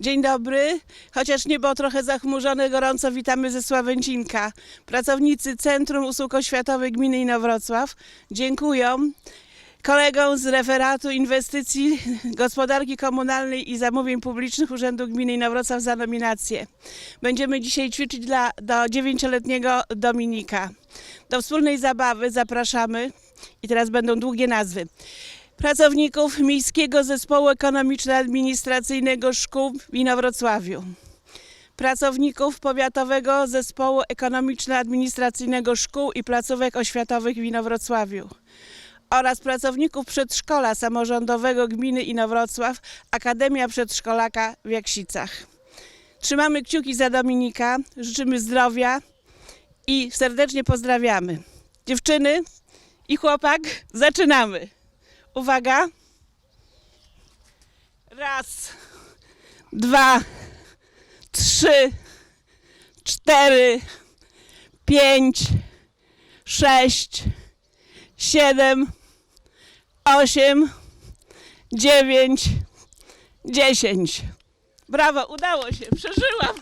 Dzień dobry. Chociaż niebo trochę zachmurzone, gorąco witamy ze Sławęcinka. Pracownicy Centrum Usług Oświatowych Gminy Inowrocław dziękują kolegom z referatu inwestycji gospodarki komunalnej i zamówień publicznych Urzędu Gminy Inowrocław za nominację. Będziemy dzisiaj ćwiczyć dla, do dziewięcioletniego Dominika. Do wspólnej zabawy zapraszamy i teraz będą długie nazwy pracowników Miejskiego Zespołu Ekonomiczno-Administracyjnego Szkół w Inowrocławiu, pracowników Powiatowego Zespołu Ekonomiczno-Administracyjnego Szkół i Placówek Oświatowych w Inowrocławiu oraz pracowników Przedszkola Samorządowego Gminy Inowrocław Akademia Przedszkolaka w Jaksicach. Trzymamy kciuki za Dominika, życzymy zdrowia i serdecznie pozdrawiamy. Dziewczyny i chłopak, zaczynamy! Uwaga. Raz, dwa, trzy, cztery, pięć, sześć, siedem, osiem, dziewięć, dziesięć. Brawo, udało się, przeżyłam.